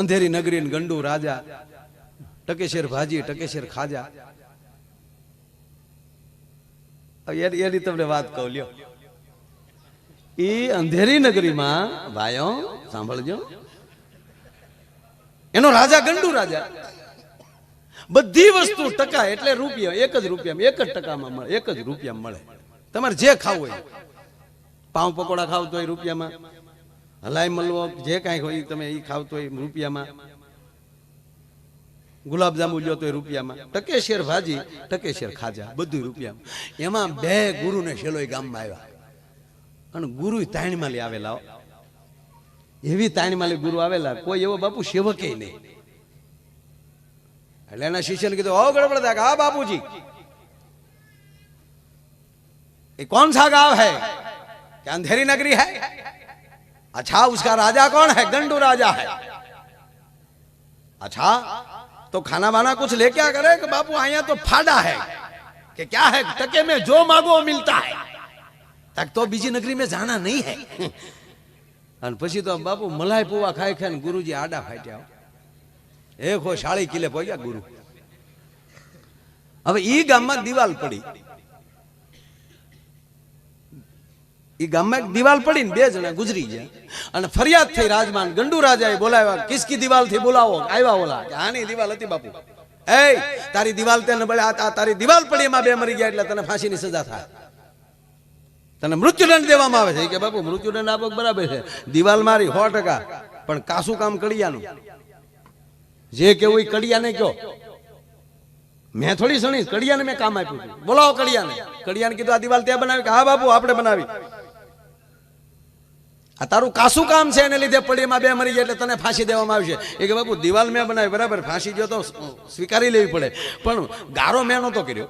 અંધેરી નગરી ગંડુ રાજા, ટકેશેર ભાજી, ટકેશેર ખાજા. એની તમને વાત કહું, લ્યો. એ અંધેરી નગરીમાં, ભાઈઓ, સાંભળજો. એનો રાજા ગંડુ રાજા. બધી વસ્તુ ટકા એટલે રૂપિયા, એક જ રૂપિયામાં, એક જ ટકામાં મળે, એક જ રૂપિયામાં મળે. તમારે જે ખાવું હોય, પાઉં પકોડા ખાવ તો રૂપિયામાં. હલાઈ મલવો, જે કાંઈ હોય તમે એ ખાવતો હોય રૂપિયામાં. ગુલાબજાંબુ લ્યો તો રૂપિયામાં. ટકે શેર ભાજી ટકે શેર ખાજા બધું રૂપિયામાં. એમાં બે ગુરુને શેલોય ગામમાં આવ્યા. અને ગુરુ તાણીમાલી આવેલા એવી તાણીમાલી ગુરુ આવેલા, કોઈ એવો બાપુ સેવકે નહીં. એટલે એના શિષ્યને કીધું ઓ ગડબડતા આ બાપુજી. એ કોણ સા ગાંવ હૈ કે અંધેરી નગરી હૈ. अच्छा उसका राजा कौन है गंडू राजा है अच्छा तो खाना वाना कुछ लेके आ करे कि बापू आया तो फाड़ा है कि क्या है टके में जो मांगो वो मिलता है तक तो बीजी नगरी में जाना नहीं है અને પછી તો બાપુ મલાઈ પુવા ખાઈ ખાઈને ગુરુજી આડા ફાટ્યા એક હો શાળી કિલે પહોંચ્યા ગુરુ હવે ઈ ગામમાં દિવાલ પડી ઈ ગામમાં એક દિવાલ પડી ને બે જણા ગુજરી ગયા. અને ફરિયાદ થઈ રાજમાન, ગંડુ રાજાએ બોલાવ્યા કિસકી દિવાલથી બોલાવો. આવ્યા ઓલા. કે, આની દિવાલ હતી બાપુ. એ તારી દિવાલ તેને બળે, આ- તારી દિવાલ પડી, એમાં બે મરી ગયા એટલે તને ફાંસીની સજા થાય. તને મૃત્યુદંડ દેવામાં આવે છે. કે, બાપુ, મૃત્યુદંડ આપો બરાબર છે. દિવાલ મારી, સો ટકા. પણ કાસું કામ કડિયાનું. જે કેવું એ કડિયાને કયો. મેં થોડી સણી, કડિયાને મેં કામ આપ્યું બોલાવો કડિયાને. કડિયાને કીધું, આ દિવાલ ત્યાં બનાવી. કે, હા, બાપુ, આપણે બનાવી. આ તારું કાસું કામ છે એને લીધે પડીમાં બે મરી જાય એટલે તને ફાંસી દેવામાં આવશે. એ કે બાપુ, દિવાલ મેં બનાવી, બરાબર, ફાંસી ગયો તો સ્વીકારી લેવી પડે. પણ ગારો મેં નહોતો કર્યો.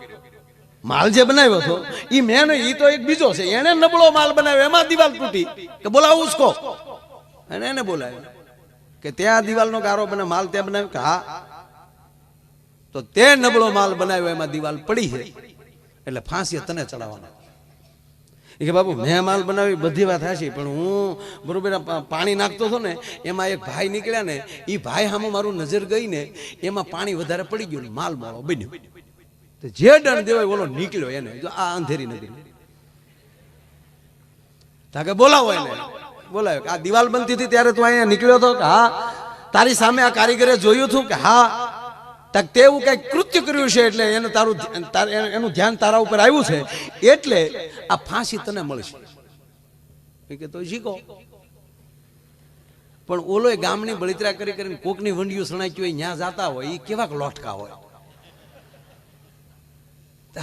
માલ જે બનાવ્યો હતો એ મેં એ તો એક બીજો છે. એને નબળો માલ બનાવ્યો, એમાં દિવાલ તૂટી. કે બોલાવું ઉસકો? અને એને બોલાવ્યો. કે ત્યાં દિવાલનો ગારો બને, માલ ત્યાં બનાવ્યો. કે હા. તો તે નબળો માલ બનાવ્યો, એમાં દિવાલ પડી છે. એટલે ફાંસી તને ચડાવવાનો. કે બાપુ મેં માલ બનાવી, બધી વાત હાશી પણ હું બરોબર પાણી નાખતો હતો ને, એમાં એક ભાઈ નીકળ્યા ને એ ભાઈ સામે મારું નજર ગઈ ને, એમાં પાણી વધારે પડી ગયું ને, માલ મોળો બન્યો. તો જે દંડ દેવાય ઓલો નીકળ્યો એને, જો આ અંધેરી નગરી. તાકે બોલાવો એને. બોલાવ્યો આ દિવાલ બનતી હતી ત્યારે તું અહીંયા નીકળ્યો હતો કે હા. તારી સામે આ કારીગરે જોયું હતું કે હા તક તે એવું કઈ કૃત્ય કર્યું છે એટલે એને તારું એનું ધ્યાન તારા ઉપર આવ્યું છે. એટલે આ ફાંસી તને મળશે. કે તો શીખો. પણ ઓલો ગામની બળિતરા કરી કરીને કોકની વંડિયું સણાચ્યું હોય ત્યાં જાતા હોય એ કેવાક લોટકા હોય.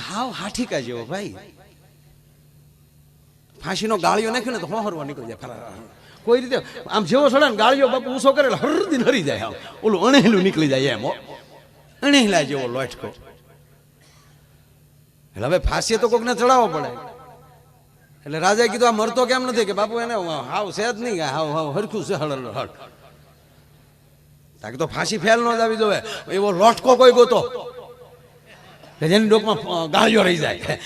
હાવ હાઠીકા જેવો ભાઈ. ફાંસીનો ગાળિયો નાખ્યો ને તો હોહરવા નીકળી જાય ફરાર. કોઈ રીતે આમ જેવો સડે ને ગાળિયો બાપુ ઊંચો કરે એટલે હરદી હરી જાય આમ ઓલું અણેલું નીકળી જાય એમ. અણેલા જેવો લોટકો. એટલે હવે ફાંસીએ તો કોકને ચડાવવો પડે. એટલે રાજાએ કીધું, આ મરતો કેમ નથી? કે બાપુ એને હાવ છે નહીં હાવ હાવ હરખું છે, હળ હળ તાકે તો ફાંસી ફેલ ન જ આવી જોવે. એવો લોટકો કોઈ ગોતો જેની ડોકમાં ગાળિયો રહી જાય.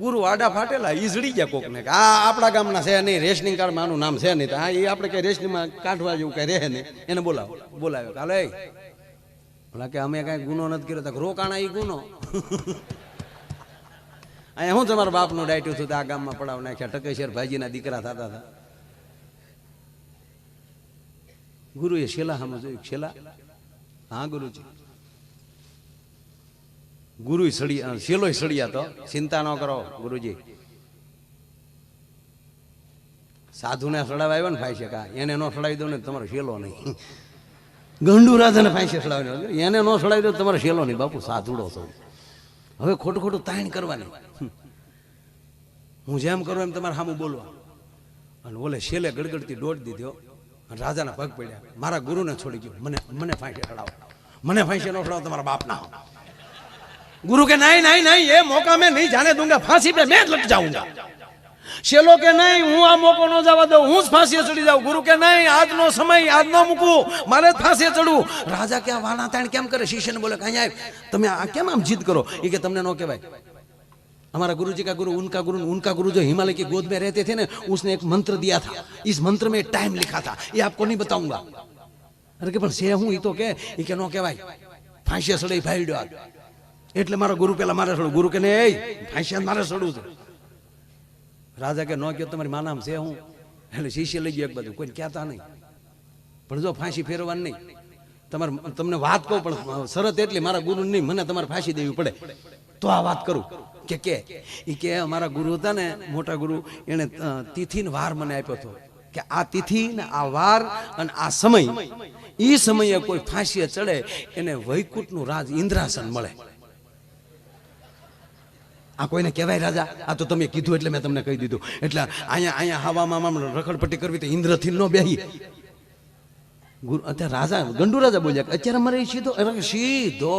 ગુરુ આડા ફાટેલા ઈ જડી ગયા કોકને આ આપણા ગામના છે નહીં, રેશનિંગ કાર્ડમાં આનું નામ છે નહીં. હા, એ આપણે કઈ રેશનિંગમાં કાઢવા જેવું કઈ રહે નહીં. એને બોલાવો, બોલાવ્યો કાલે ઓલા કે અમે કઈ ગુનો નથી કર્યો રોકાણા એ ગુનો. અહીંયા હું તમારા બાપનું ડાયટું છું આ ગામમાં પડાવ નાખ્યા. ટકેશ્વર ભાઈજીના દીકરા થતા હતા. ગુરુએ શેલા સામે જોયું શેલા હા, ગુરુજી. ગુરુ સળિયા શેલોય સળિયા તો. ચિંતા ન કરો, ગુરુજી. સાધુને સડાવા આવ્યો ને ભાઈ છે કા એને ન સડાવી દો ને તમારો શેલો નહીં. ગંડુ રાજાને ફાંસી સડાવ્યો એને ન સડાવી દો તમારે શેલો નહીં, બાપુ, સાધુડો છો હવે ખોટું ખોટું તાણ કરવાની. હું જેમ કરું એમ તમારે સામું બોલવા. અને ઓલે શેલે ગડગડતી દોડ દીધો અને રાજાના પગ પડ્યા. મારા ગુરુને છોડી ગયો. મને મને ફાંસી સડાવો મને ફાંસી ન સડાવો તમારા બાપના ગુરુ કે નહીં નહીં નહીં એ મોકા મેં નહીં જાને દઉં ફાંસી પે મેં જ લટ જાઉંગા શેલો કે નહીં, હું આ મોકો ન જવા દઉં, હું જ ફાંસીએ ચડી જાઉં. ગુરુ કે નહીં, આજનો સમય, આજ ન મૂકવું મારે જ ફાંસીએ ચડવું. રાજા કે આ વાણા તાણ કેમ કરે? શિષ્યને બોલે કે અહીંયા તમે આ કેમ આમ જીદ કરો? એ કે તમને ન કહેવાય. અમારા गुरु जी का गुरु उनका गुरु उनका गुरु जो हिमालय की गोद में रहते थे ना उसने एक मंत्र दिया था इस मंत्र में टाइम लिखा था ये आपको नहीं बताऊंगा अरे पर से हूँ तो के ये के नो के भाई फांसी सड़े भाई એટલે મારો ગુરુ પેલા મારે છોડું ગુરુ કે ને એ ફાંસી મારે છોડું છું. રાજા કે, ન કહો તમારી માનામ છે હું? એટલે શિષ્ય લઈ ગયો એક બધું કોઈ કહેતા નહીં. પણ જો ફાંસી ફેરવાની નહીં. તમારે, તમને વાત કહું, પણ શરત એટલી, મારા ગુરુ નહીં, મને તમારે ફાંસી દેવી પડે. તો આ વાત કરું. કે કે? એ કે, અમારા ગુરુ હતા ને, મોટા ગુરુ, એણે તિથિ વાર મને આપ્યો હતો. કે આ તિથિ ને આ વાર અને આ સમય એ સમયે કોઈ ફાંસીએ ચડે, એને વૈકુંઠનું રાજ ઇન્દ્રાસન મળે. આ કોઈને કહેવાય, રાજા, આ તો તમે કીધું એટલે મેં તમને કહી દીધું. એટલે અહીંયા અહીંયા હવામાં રખડપટ્ટી કરવી તો ઇન્દ્રથી ન બેહી. ગુરુ, અત્યારે રાજા, ગંડુ રાજા બોલ્યા અત્યારે મારે સીધો સીધો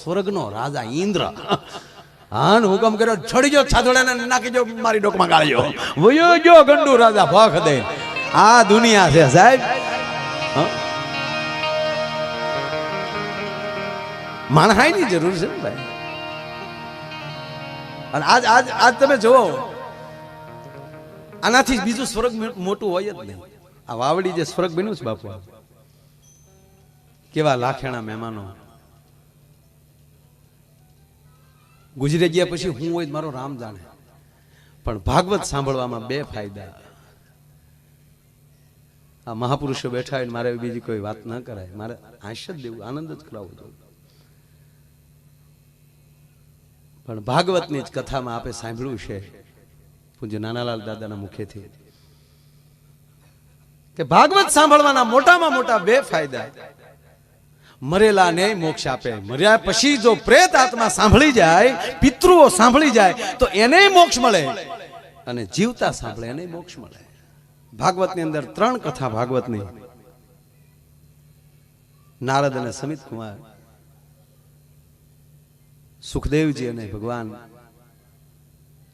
સ્વર્ગનો રાજા ઇન્દ્ર. હા ને હુકમ કર્યો, છડી જો છાદોડાને નાખી જો મારી ડોકમાં ગાળ્યો વયો જો ગંડુ રાજા, ભખ દે. આ દુનિયા છે, સાહેબ? માણહાઈની જરૂર છે ભાઈ. અને આજ આજ આજ તમે જુઓ, આનાથી બીજું સ્વર્ગ મોટું હોય જ નહીં. આ વાવડી જે સ્વર્ગ બન્યું છે બાપુ, કેવા લાખેણા મહેમાનો. ગુજરી ગયા પછી હું હોય મારો રામ જાણે. પણ ભાગવત સાંભળવામાં બે ફાયદા. આ મહાપુરુષો બેઠા હોય મારે બીજી કોઈ વાત ન કરાય. મારે આશ જ દેવું, આનંદ જ કરાવવો જોઈએ. પણ ભાગવતની જ કથામાં આપે સાંભળ્યું છે. પૂજ્ય નાનાલાલ દાદાના મુખેથી. કે ભાગવત સાંભળવાના મોટામાં મોટા બે ફાયદા. મરેલા ને મોક્ષ આપે. મર્યા પછી જો પ્રેત આત્મા સાંભળી જાય, પિતૃઓ સાંભળી જાય, તો એને મોક્ષ મળે. અને જીવતા સાંભળે, એને મોક્ષ મળે. ભાગવતની અંદર ત્રણ કથા ભાગવતની. નારદ અને સમિત કુમાર સુખદેવજી અને ભગવાન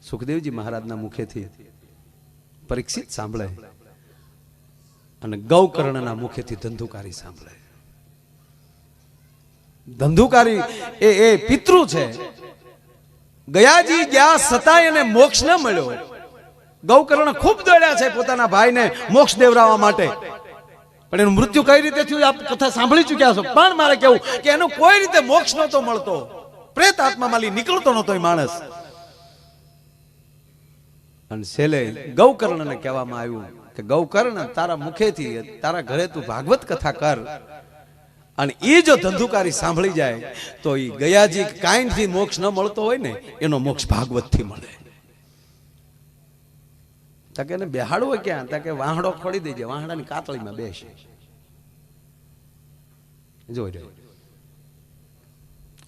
સુખદેવજી મહારાજના મુખેથી પરીક્ષિત સાંભળે અને ગૌકર્ણના મુખેથી ધંધુકારી સાંભળે. ધંધુકારી એ એ પિતૃ છે. ગયાજી ગયા સતાય એને મોક્ષ ન મળ્યો. ગૌકર્ણ ખૂબ દોડ્યા છે પોતાના ભાઈને મોક્ષ દેવરાવા માટે. પણ એનું મૃત્યુ કઈ રીતે થયું આપ કથા સાંભળી ચૂક્યા છો? પણ મારે કેવું કે એનો કોઈ રીતે મોક્ષ નહોતો મળતો. પ્રેત આત્મા નીકળતો નતો એ માણસ. અને છેલ્લે ગૌકર્ણને કહેવામાં આવ્યું કે, ગૌકર્ણ, તારા મુખેથી, તારા ઘરે તું ભાગવત કથા કર. અને એ જો ધંધુકારી સાંભળી જાય, તો એ ગયાજી કાંઈથી મોક્ષ ન મળતો હોય ને, એનો મોક્ષ ભાગવતથી મળે. તકે એને બેહાડવો ક્યાં? તકે વાહડો ખોડી દેજે, વાહડાની કાતળીમાં બેસે. જોઈ રહ્યો.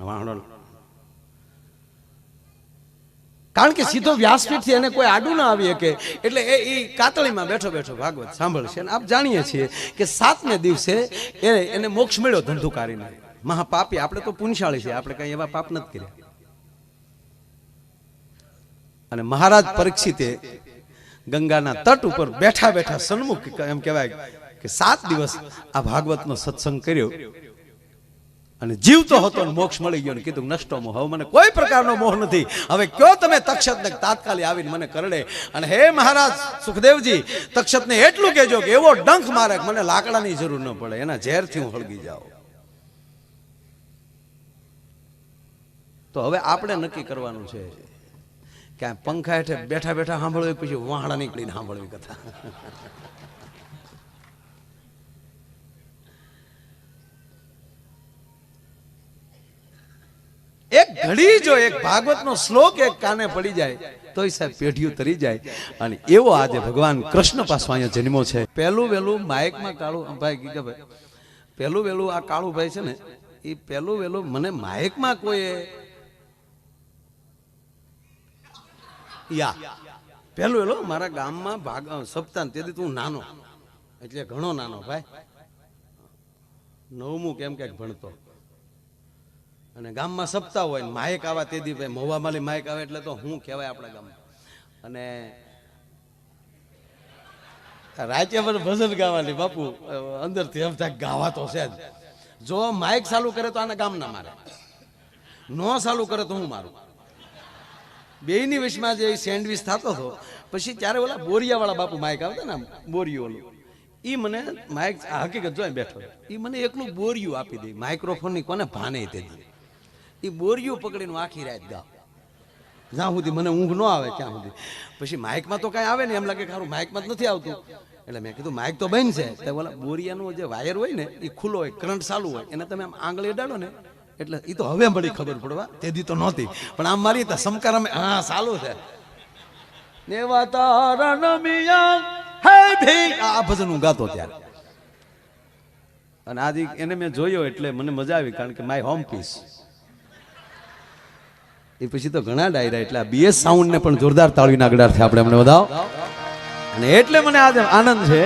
વાહડો કારણ કે સીધો વ્યાસપીઠથી એને કોઈ આડું ના આવી શકે એટલે એ એ કાતળીમાં બેઠો બેઠો ભાગવત સાંભળશે અને આપ જાણીએ છીએ કે સાતમે દિવસે એ એને મોક્ષ મળ્યો ધંધુકારીને. મહાપાપી આપણે તો પુણ્યશાળી છે આપણે કઈ એવા પાપ નથી કર્યા. અને મહારાજ પરીક્ષિતે ગંગાના તટ ઉપર બેઠા બેઠા સન્મુખ એમ કહેવાય કે સાત દિવસ આ ભાગવતનો સત્સંગ કર્યો. અને જીવતો હતો ને મોક્ષ મળી ગયો ને કીધું નષ્ટો મોહ. હવે મને કોઈ પ્રકારનો મોહ નથી. હવે કયો તમે તક્ષત ને તાત્કાલિક આવીને મને કરડે? અને હે મહારાજ સુખદેવજી તક્ષત ને એટલું કહેજો કે એવો ડંખ મારે મને લાકડાની જરૂર ન પડે. એના ઝેરથી હું હળગી જાઉં. તો હવે આપણે નક્કી કરવાનું છે કે પંખા હેઠે બેઠા બેઠા સાંભળવી પછી વાહણા નીકળીને સાંભળવી કથા એક ઘડી જો એક ભાગવતનો શ્લોક એક કાને પડી જાય, તોય સાહેબ પેઢીઓ તરી જાય. અને એવો આજે ભગવાન કૃષ્ણ પાછો અહીંયા જન્મો છે. પહેલું વહેલું માયકમાં કાળું ભાઈ ગીગાભાઈ પહેલું વહેલું આ કાળું ભાઈ છે ને એ પહેલું વહેલું મને માયકમાં કોઈ યા. પહેલું વહેલું મારા ગામમાં ભાગ સપ્તાહ તેથી તું નાનો, એટલે ઘણો નાનો ભાઈ. નવમું કેમ ક્યાંક ભણતો. અને ગામમાં સપ્તાહ હોય ને માયક આવા તે દી ભાઈ મહુવા માયક આવે એટલે તો હું કહેવાય આપણા ગામમાં. અને રાજ્ય પર ભજન ગાવાની બાપુ અંદરથી એમ થાય ગાવા તો છે જ. જો માઇક ચાલુ કરે તો આના ગામના મારે. નો ચાલુ કરે તો હું મારું. બેયની વિશમાં જે સેન્ડવિચ થતો હતો, પછી ત્યારે ઓલા બોરિયાવાળા બાપુ માઇક આવતા ને બોરિયું ઓલું એ મને માઇક હકીકત જોઈ બેઠો એ મને એકલું બોરિયું આપી દે. માઇક્રોફોનની કોને ભાને તે દી. એ બોરિયું પકડીને આખી રાત ગાવ જ્યાં સુધી મને ઊંઘ ન આવે ત્યાં સુધી. પછી માઇકમાં તો કાંઈ આવે ને એમ લાગે ખારું માઇકમાં જ નથી આવતું. એટલે મેં કીધું, માઇક તો બન છે. તો બોલા, બોરિયાનો જે વાયર હોય ને એ ખુલ્લો હોય, કરંટ ચાલુ હોય. એને તમે આમ આંગળી અડાડો ને, એટલે એ તો હવે મળી ખબર પડવા તેથી તો નહોતી. પણ આમ મારી સમકાર અમે, હા, ચાલુ છે. નેવા તારા મિયા હે ભી આ ભજન હું ગાતો ત્યારે. અને આજે એને મેં જોયો એટલે મને મજા આવી, કારણ કે માય હોમ પીસ. એ પછી તો ઘણા ડાયરા, એટલે બીએસ સાઉન્ડ ને પણ જોરદાર તાળીના આગળથી આપણે એમને વધાવો. અને એટલે મને આજે આનંદ છે.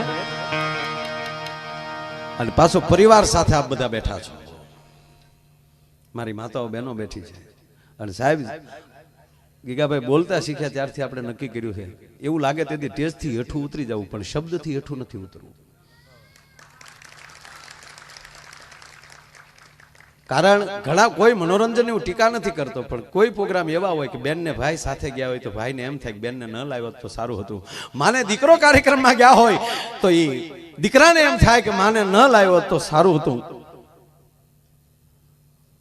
અને પાછો પરિવાર સાથે આપ બધા બેઠા છો. મારી માતાઓ બહેનો બેઠી છે. અને સાહેબ, ગીગાભાઈ બોલતા શીખ્યા ત્યારથી આપણે નક્કી કર્યું છે. એવું લાગે તેથી ટેસ્ટથી હેઠું ઉતરી જવું, પણ શબ્દથી હેઠું નથી ઉતરવું. કારણ ઘણા કોઈ મનોરંજન હું ટીકા નથી કરતો, પણ કોઈ પ્રોગ્રામ એવા હોય કે બેનને ભાઈ સાથે ગયા હોય તો ભાઈને એમ થાય કે બેનને ન લાવ્યો તો સારું હતું. માને દીકરો કાર્યક્રમમાં ગયા હોય તો એ દીકરાને એમ થાય કે માને ન લાવ્યો તો સારું હતું.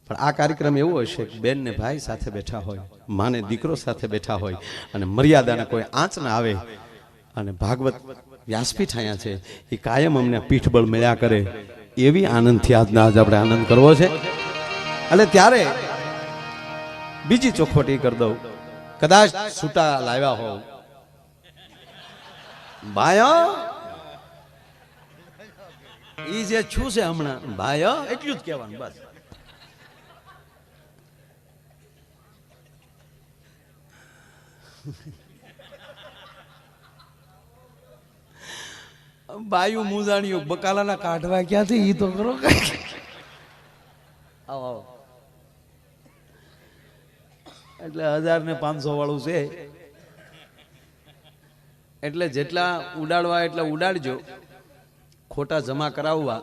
પણ આ કાર્યક્રમ એવો હશે કે બેનને ભાઈ સાથે બેઠા હોય, માને દીકરો સાથે બેઠા હોય અને મર્યાદાને કોઈ આંચ ના આવે અને ભાગવત વ્યાસપીઠ અહીંયા છે, એ કાયમ અમને પીઠબળ મળ્યા કરે. એવી આનંદથી આજના આજ આપણે આનંદ કરવો છે. એટલે ત્યારે બીજી ચોખવટી કરી દઉં. કદાચ છૂટા લાવ્યા હોવ ભાયો ઈ જે છું છે હમણાં ભાયો એટલું જ કહેવાનું, બસ. બાયુ મુજાણ્યું બકાલાના કાઢવા ક્યાંથી ઈ તો કરો? આવો આવો. એટલે હજાર ને પાંચસો વાળું છે. એટલે જેટલા ઉડાડવા એટલા ઉડાડજો. ખોટા જમા કરાવવા.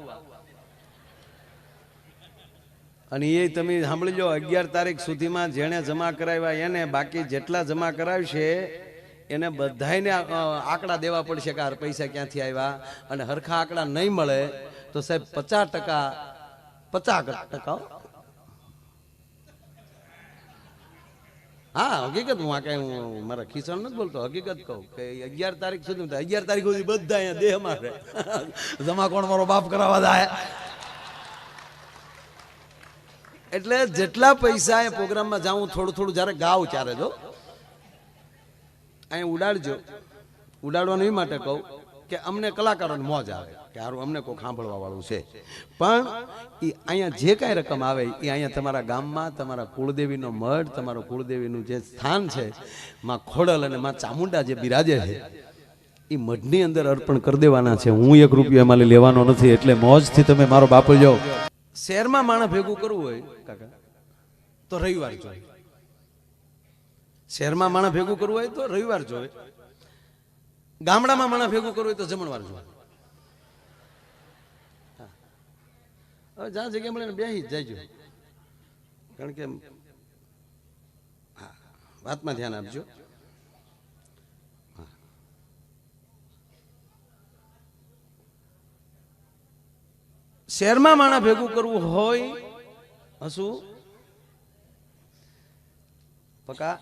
અને એ તમે સાંભળજો, અગિયાર તારીખ સુધીમાં જેણે જમા કરાવ્યા એને બાકી જેટલા જમા કરાવશે, એને બધાને આંકડા દેવા પડશે કે પૈસા ક્યાંથી આવ્યા? અને હરખા આંકડા નહીં મળે, તો સાહેબ પચાસ ટકા પચાસ ટકા હો. હકીકત હું આ કઈ મારા ખિસ્સામાં નથી બોલતો, હકીકત કહું કે અગિયાર તારીખ સુધી અગિયાર તારીખ સુધી બધા અહીંયા દેહ મારે. જમા કોણ મારો બાપ કરાવવા જાય. એટલે જેટલા પૈસા એ પ્રોગ્રામમાં જાઉં, થોડું થોડું જ્યારે ગાવ ત્યારે જો અહીં ઉડાડજો. ઉડાડવાનું એ માટે કહું કે અમને કલાકારોને મોજ આવે. કે હારું, અમને કોઈ સાંભળવા વાળું છે. પણ એ અહીંયા જે કાંઈ રકમ આવે એ અહીંયા તમારા ગામમાં, તમારા કુળદેવીનો મઠ તમારું કુળદેવીનું જે સ્થાન છે, માં ખોડલ અને માં ચામુંડા જે બિરાજે છે એ મઢની અંદર અર્પણ કરી દેવાના છે. હું એક રૂપિયો એમાં લેવાનો નથી, એટલે મોજથી તમે મારો બાપુ જાઓ શહેરમાં માણસ ભેગું કરવું હોય, કાકા, તો રવિવાર જોઈએ. શહેરમાં માણસ ભેગું કરવું હોય તો રવિવાર જોવે ગામડામાં માણસ ભેગું કરવું હોય તો જમણવાર જોવે હવે જ્યાં જગ્યા મળે બેસી જ જાયજો. કારણ કે વાતમાં ધ્યાન આપજો. શહેરમાં માણસ ભેગું કરવું હોય હશું પકા?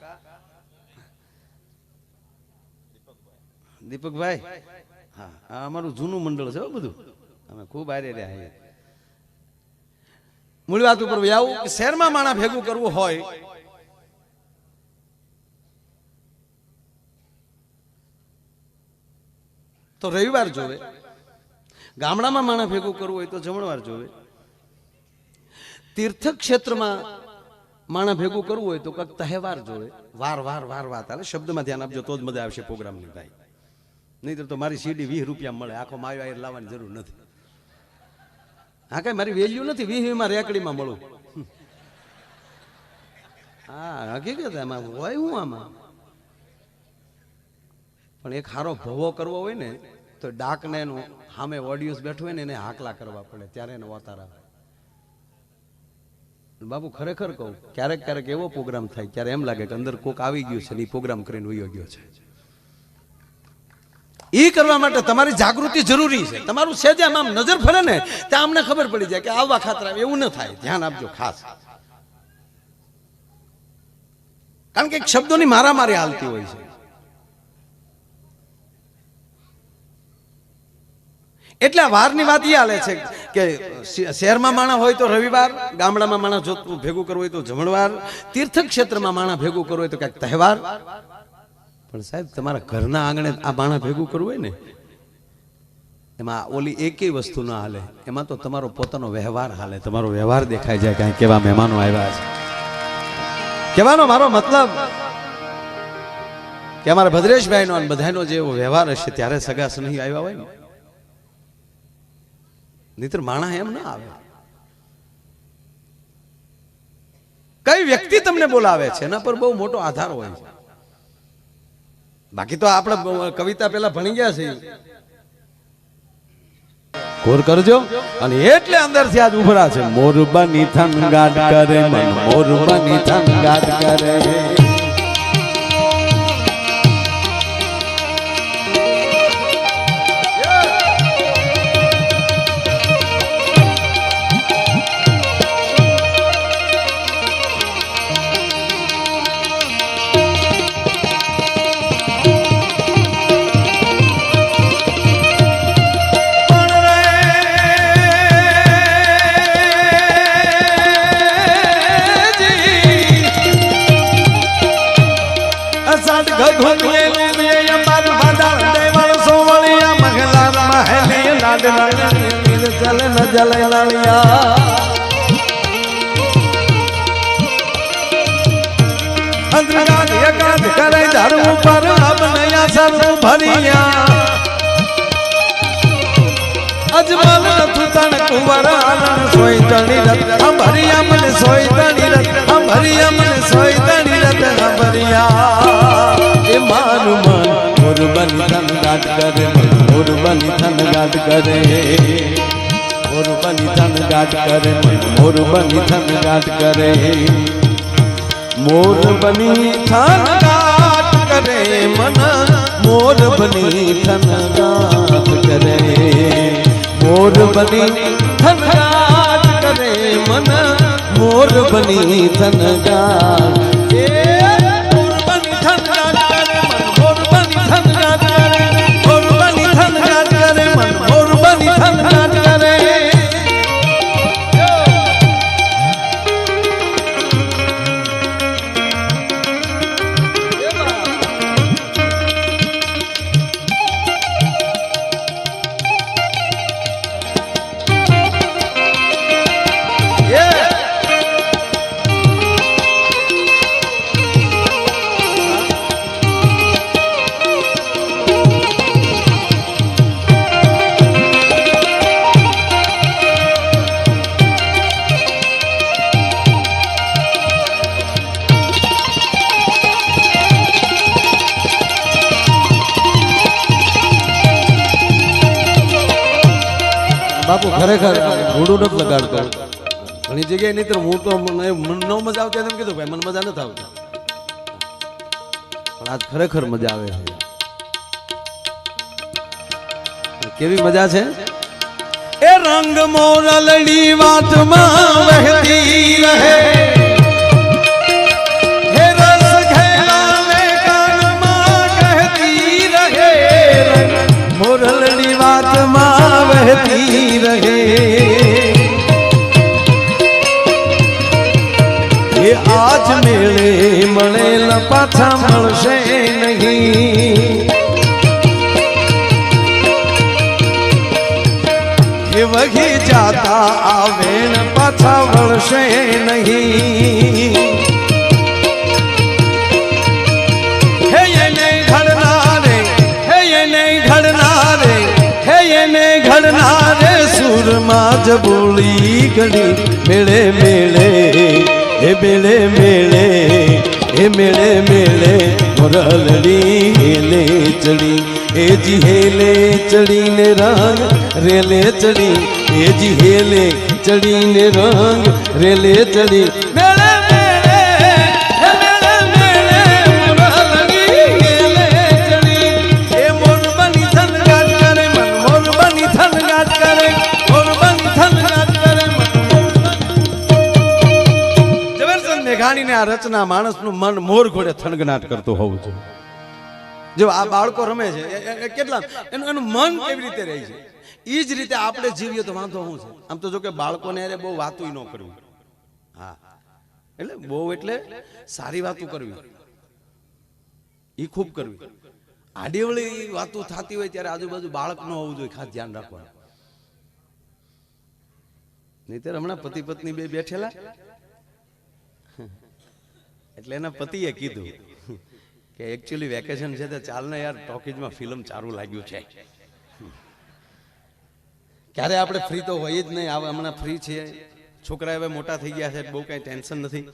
દીપકભાઈ. હા અમારું જૂનું મંડળ છે બધું. અમે ખૂબ આરે રહ્યા મૂળ વાત ઉપર આવું કે શહેરમાં માણા ભેગું કરવું હોય, તો રવિવાર જોવે. ગામડામાં માણા ભેગું કરવું હોય તો જમણવાર જોવે. તીર્થ ક્ષેત્રમાં માણા ભેગું કરવું હોય તો કંઈક તહેવાર જોવે. વાર વાર વાર વાત હાલે શબ્દમાં ધ્યાન આપજો, તો જ મજા આવશે પ્રોગ્રામની ભાઈ. નહીં તો મારી સીડી વીસ રૂપિયા મળે. આખો માયો આયર લાવવાની જરૂર નથી. હા, કઈ મારી વેલ્યુ નથી, વીસ રેકડીમાં મળું. હા, હકીકત એમાં હોય હું આમાં? પણ એક હારો ભવો કરવો હોય ને, તો ડાકને એનું સામે ઓડિયન્સ બેઠું હોય ને, એને હાકલા કરવા પડે, ત્યારે એને વાતાર આવે. બાબુ ખરેખર કહું, ક્યારેક ક્યારેક એવો પ્રોગ્રામ થાય, ત્યારે એમ લાગે કે અંદર કોક આવી ગયું છે ને એ પ્રોગ્રામ કરીને વયો ગયો છે. એ કરવા માટે તમારી જાગૃતિ જરૂરી છે. તમારું છે જેમ આમ નજર ફરે ને, ત્યાં અમને ખબર પડી જાય કે આવવા ખાતરા એવું ન થાય. ધ્યાન આપજો, ખાસ. કારણ કે શબ્દોની મારામારી હાલતી હોય છે. એટલે વારની વાત એ હાલે છે કે શહેરમાં માણા હોય તો રવિવાર, ગામડામાં માણા જો ભેગું કરવું હોય તો જમણવાર તીર્થ ક્ષેત્રમાં માણા ભેગું કરવું હોય તો ક્યાંક તહેવાર. પણ સાહેબ, તમારા ઘરના આંગણે આ બાણા ભેગું કરવું હોય ને, એમાં ઓલી એકેય વસ્તુ ના હાલે. એમાં તો તમારો પોતાનો વ્યવહાર હાલે. તમારો વ્યવહાર દેખાઈ જાય કાંઈ કેવા મહેમાનો આવ્યા છે. કહેવાનો મારો મતલબ કે અમારા ભદ્રેશભાઈનો અને બધાનો જે વ્યવહાર હશે ત્યારે સગા સ્નેહી આવ્યા હોય ને. નહીતર માણા એમ ના આવે. કઈ વ્યક્તિ તમને બોલાવે છે? એના પર બહુ મોટો આધાર હોય છે. બાકી તો આપણે કવિતા પેલા ભણી ગયા છે ઘોર કરજો. અને એટલે અંદરથી આજ ઉભરા છે. મોર બની થનગાટ કરે મન મોરબાની થન ગાટ કરે. જલ ન જલ નળિયા. અંતરગાત એકાંત કરે ધર્મ ઉપર અબનયા સર્વ ભરિયા. અજમલ નથુ તણ કુંવર આનંદ સોય તણી રત અંભરિયા મન સોય તણી રત અંભરિયા મન સોય તણી રત અંભરિયા. એ મારું મન મોર બની ધન ગાટ કરે મોર બની ધન ગાટ કરે. મોર બની થન ગાટ કરે મોર બની થન ગાટ કરે મોર બની થન ગાટ કરે મન મોર બની થન ગાટ કરે મોર બની થન ગાટ કરે મન મોર બની થન ગાટ મજા આવે છે કેવી મજા છે? એ રંગ મોરલડી વાતમાં વહેતી રહે. આજ મેળે મળેલ પાછા મળશે નહીં. એ વહી જાતા આવેણ પાછા વળશે નહીં. ઘડનારે સુરમાં જ બોલી ઘડી મેળે મેળે. હે મેળે મેળે હે મેળે મેળે મોરલડી હેલે ચડી, એ જી હેલે ચડીને રંગ, રેલે ચડી, એ જી હેલે ચડીને રંગ, રેલે ચડી આ રચના માણસનું મન મોર ઘોડે થનગનાટ કરતું હોવું જોઈએ. જો આ બાળકો રમે છે કેટલા એનું એનું મન કેવી રીતે રહે છે? એ જ રીતે આપણે જીવીએ તો વાંધો શું છે? આમ તો જો કે બાળકોને અરે બહુ વાતું ન કરવું. હા. એટલે બહુ એટલે સારી વાતું કરવી. એ ખૂબ કરવી. આડીવળી વાતો થતી હોય ત્યારે આજુબાજુ બાળક ન હોવું જોઈએ, ખાસ ધ્યાન રાખવાનું. નહીતર હમણાં પતિ પત્ની બે બેઠેલા. એટલે એના પતિએ કીધું કે એકચ્યુઅલી વેકેશન છે તો ચાલ ને યાર ટોકીજમાં ફિલ્મ ચાલુ લાગ્યું છે. ક્યારે આપણે ફ્રી તો હોય જ નહીં હવે હમણાં ફ્રી છીએ છોકરા હવે મોટા થઈ ગયા છે બહુ કાંઈ ટેન્શન નથી.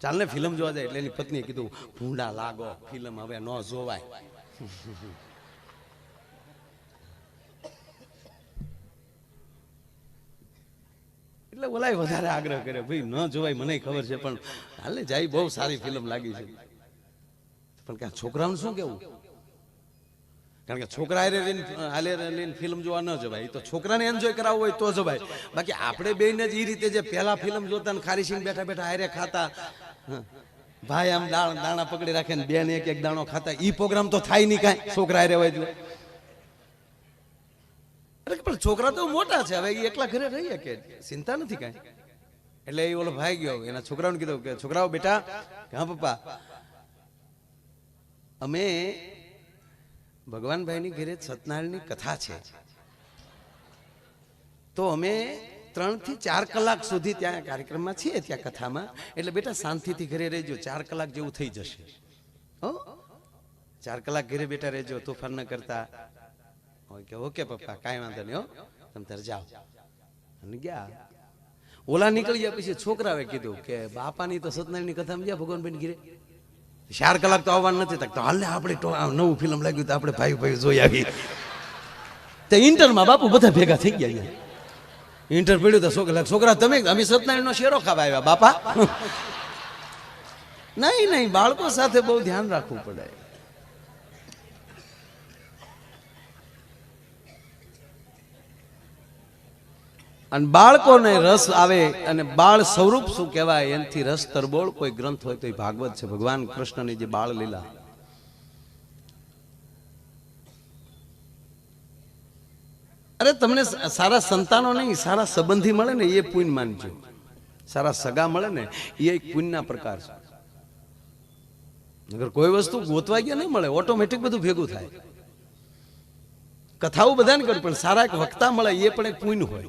ચાલ ને ફિલ્મ જોવા જાય એટલે એની પત્નીએ કીધું ભૂંડા લાગો ફિલ્મ હવે ન જોવાય. એટલે ઓલાય વધારે આગ્રહ કરે. ભાઈ, ન જોવાય મને ખબર છે, પણ હાલે જાય, બહુ સારી ફિલ્મ લાગી છે. પણ ક્યાં છોકરાનું શું કેવું? કારણ કે છોકરા હાલે લઈને ફિલ્મ જોવા ન જવાય. તો છોકરાને એન્જોય કરાવવું હોય તો જવાય. બાકી આપણે બેને જ એ રીતે જે પહેલા ફિલ્મ જોતા ને ખારી સિંહ બેઠા બેઠા હારે ખાતા. ભાઈ આમ દાણ, દાણા પકડી રાખે ને બેન એક એક દાણો ખાતા. એ પ્રોગ્રામ તો થાય નહીં કાંઈ. છોકરા હારે હોય એટલે પણ છોકરા તો મોટા છે, હવે એ એકલા ઘરે રહી કે ચિંતા નથી કાંઈ. એટલે એ ઓલો ભાઈ ગયો, એના છોકરાઓને કીધું કે, છોકરાઓ, બેટા હા, પપ્પા, અમે ભગવાનભાઈની ઘરે સતનારાયણની કથા છે. તો અમે ત્રણથી ચાર કલાક સુધી ત્યાં કાર્યક્રમમાં છીએ, ત્યાં કથામાં. એટલે બેટા, શાંતિથી ઘરે રહેજો, ચાર કલાક જેવું થઈ જશે. હો? ચાર કલાક ઘરે બેટા રહેજો, તોફાન ન કરતા. કે ઓકે પપ્પા કાંઈ વાંધો નહીં હો. તમે તારે જાઓ. અને ગયા. ઓલા નીકળી ગયા પછી છોકરાએ કીધું કે બાપાની તો સત્યનારાયણની કથામાં ગયા ભગવાનભાઈની ઘરે. ચાર કલાક તો આવવાનું નથી તક તો હાલને આપણે નવું ફિલ્મ લાગ્યું તો આપણે ભાઈ ભાઈ જોઈ આવી તે ઇન્ટરમાં બાપુ બધા ભેગા થઈ ગયા અહીંયા. ઇન્ટર પડ્યું તો છોકરા છોકરા તમે અમે સત્યનારાયણનો શેરો ખાવા આવ્યા બાપા. નહીં નહીં બાળકો સાથે બહુ ધ્યાન રાખવું પડે. અને બાળકોને રસ આવે અને બાળ સ્વરૂપ શું કહેવાય, એનાથી રસ તરબોળ કોઈ ગ્રંથ હોય તો એ ભાગવત છે. ભગવાન કૃષ્ણની જે બાળ લીલા. અરે તમને સારા સંતાનો નહીં, સારા સંબંધી મળે ને એ પુણ્ય માનજો. સારા સગા મળે ને એ એક પુણ્યના પ્રકાર છે. અગર કોઈ વસ્તુ ગોતવા ગયા નહીં મળે, ઓટોમેટિક બધું ભેગું થાય. કથાઓ બધાને કરું પણ સારા એક વક્તા મળે એ પણ એક પુણ્ય હોય.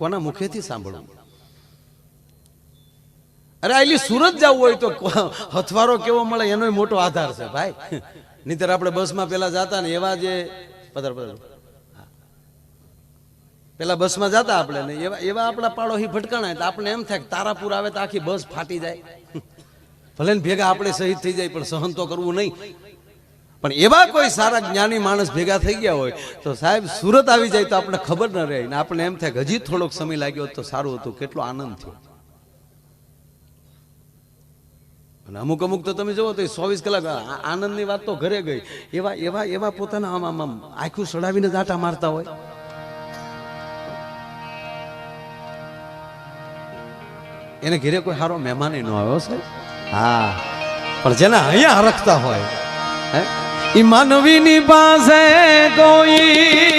કોના મુખેથી સાંભળવું અરે આટલી સુરત જવું હોય તો હથવારો કેવો મળે, એનો મોટો આધાર છે, ભાઈ. નહીતર આપણે બસમાં પેલા જતા ને એવા જે પધાર પધાર. પેલા બસમાં જતા આપણે ને એવા એવા આપણા પાડોશી ભટકાણા તો આપણે એમ થાય તારાપુર આવે તો આખી બસ ફાટી જાય. ભલે ને ભેગા આપણે શહીદ થઈ જાય, પણ સહન તો કરવું નહીં. પણ એવા કોઈ સારા જ્ઞાની માણસ ભેગા થઈ ગયા હોય તો સાહેબ સુરત આવી જાય તો આપણે ખબર ન રહે. ને આપણે એમ થાય કે હજી થોડોક સમય લાગ્યો તો સારું હતું. કેટલો આનંદ થયો. અને અમુક અમુક તો તમે જુઓ તો ચોવીસ કલાક આનંદની વાત તો ઘરે ગઈ. એવા એવા એવા પોતાના આમ આમ આમ આખું સડાવીને જ આટા મારતા હોય. એને ઘેરે કોઈ સારો મહેમાન ન આવ્યો સાહેબ? હા. પણ જેને અહીંયા હરખતા હોય હે? ઈ માનવીની પાસે કોઈ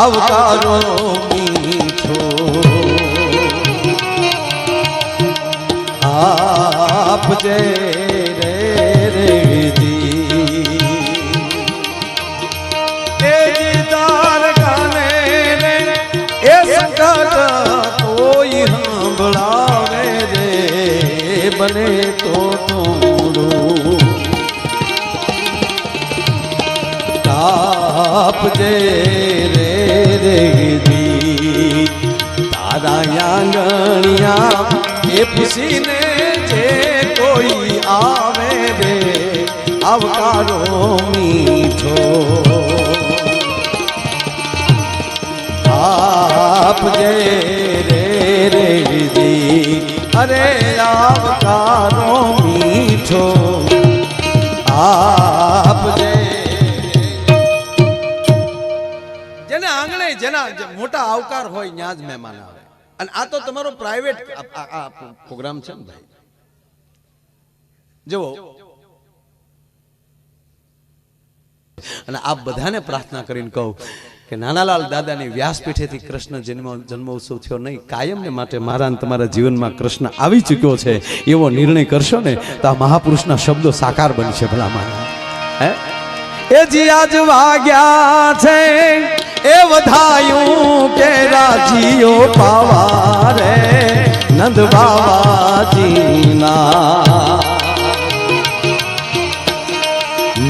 આવકારો રે રે દી તારા આંગણિયા એ પૂછીને જે કોઈ આવે રે આવકારો મીઠો આપ જે રે રે દી અરે આવકારો મીઠો આપ જે મોટા આવકાર હોય ત્યાં જ મહેમાન આવે. અને આ તો તમારો પ્રાઇવેટ પ્રોગ્રામ છે ને ભાઈ? જુઓ. અને આપ બધાને પ્રાર્થના કરીને કહું કે નાનાલાલ દાદાની વ્યાસપીઠેથી કૃષ્ણ જન્મ, જન્મોત્સવ થયો નહીં, કાયમને માટે મારા તમારા જીવનમાં કૃષ્ણ આવી ચૂક્યો છે, એવો નિર્ણય કરશો ને, તો આ મહાપુરુષના શબ્દો સાકાર બનશે ભલામાં હે? એ જી આજ વાગ્યા છે, એ વધાયું કે રાજીઓ પાવા રે નંદ બાબાજીના.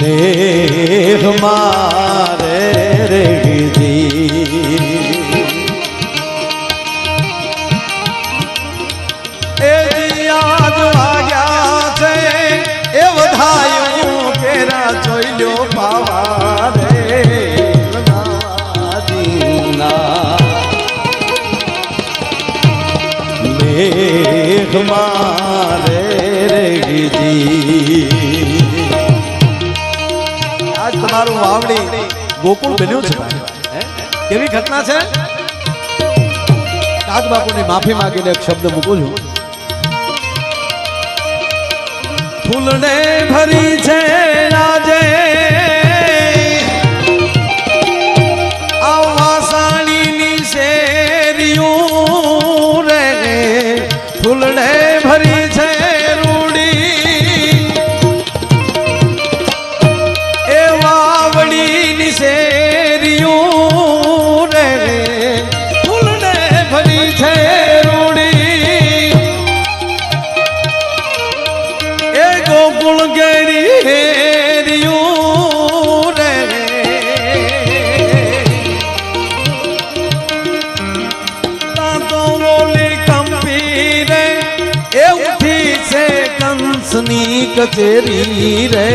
નેહ મારે રે મારે રે જી આજ તમારું વાવડી ગોકુળ બન્યું છે કેવી ઘટના છે? કાગ બાપુની માફી માંગીને એક શબ્દ મૂકું છું. ફૂલને ભરી છે કચેરી રે,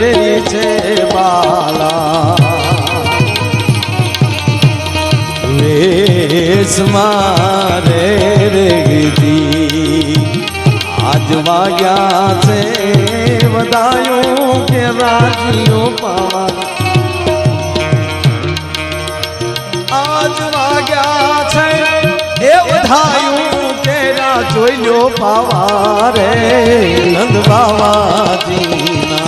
વેરી છે બાલા. વેશ મારે રે ગીતી આજ વાગ્યા છે વધાયું કે રાજીઓ પાલા આજ વાગ્યા છે, એ વધાયું જોઈ લો પાવા રે, નંદ બાવાજીના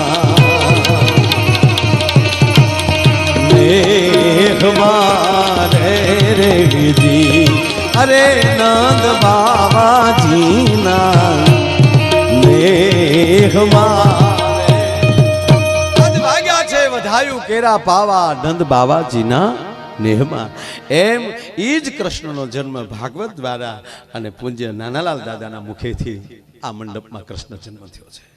મેઘ મારે રે ગીધી અરે નંદ બાવાજીના મેઘ મારે આજ છે વધાયું કેરા પાવા નંદ બાવાજીના નેહમાં એમ એ જ કૃષ્ણનો જન્મ ભાગવત દ્વારા અને પૂજ્ય નાનાલાલ દાદાના મુખેથી આ મંડપમાં કૃષ્ણ જન્મ થયો છે.